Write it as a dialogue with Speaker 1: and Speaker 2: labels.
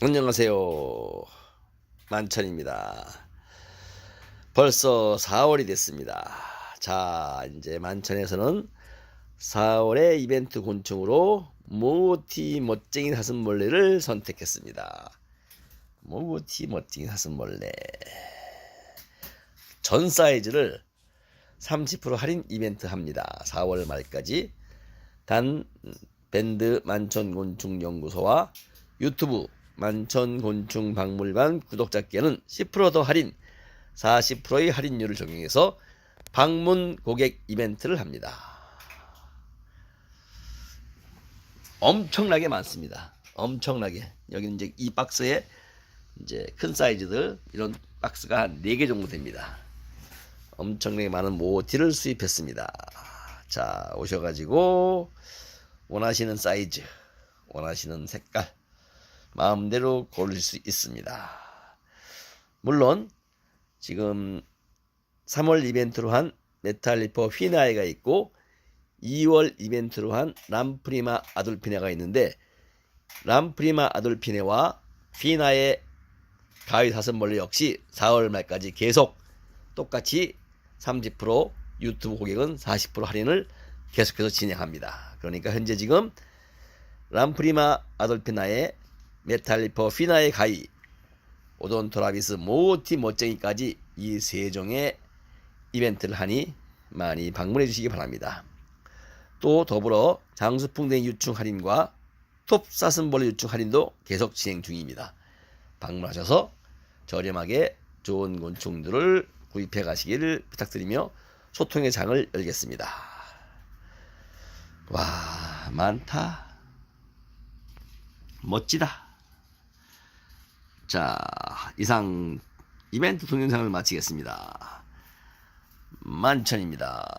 Speaker 1: 안녕하세요. 만천입니다. 벌써 4월이 됐습니다. 자, 이제 만천에서는 4월의 이벤트 곤충으로 모티 멋쟁이 사슴벌레를 선택했습니다. 모티 멋쟁이 사슴벌레. 전 사이즈를 30% 할인 이벤트 합니다. 4월 말까지 단 밴드 만천곤충연구소와 유튜브 만천곤충박물관 구독자께는 10%더 할인 40%의 할인율을 적용해서 방문 고객 이벤트를 합니다. 엄청나게 많습니다. 엄청나게 여기 이제 이 박스에 이제 큰 사이즈들 이런 박스가 한 4개 정도 됩니다. 엄청나게 많은 모티를 수입했습니다. 자, 오셔가지고 원하시는 사이즈, 원하시는 색깔, 마음대로 고르실 수 있습니다. 물론 지금 3월 이벤트로 한 메탈리퍼 휘나이가 있고 2월 이벤트로 한 람프리마 아돌피네가 있는데 람프리마 아돌피네와 휘나의 가위 사슴벌레 역시 4월 말까지 계속 똑같이 30% 유튜브 고객은 40% 할인을 계속해서 진행합니다. 그러니까 현재 지금 람프리마 아돌피나의 메탈리퍼 피나의 가이 오돈토라비스 모티 멋쟁이까지 이 세 종의 이벤트를 하니 많이 방문해 주시기 바랍니다. 또 더불어 장수풍뎅이 유충 할인과 톱 사슴벌레 유충 할인도 계속 진행 중입니다. 방문하셔서 저렴하게 좋은 곤충들을 구입해 가시기를 부탁드리며 소통의 장을 열겠습니다. 와, 많다. 멋지다. 자, 이상 이벤트 동영상을 마치겠습니다. 만천입니다.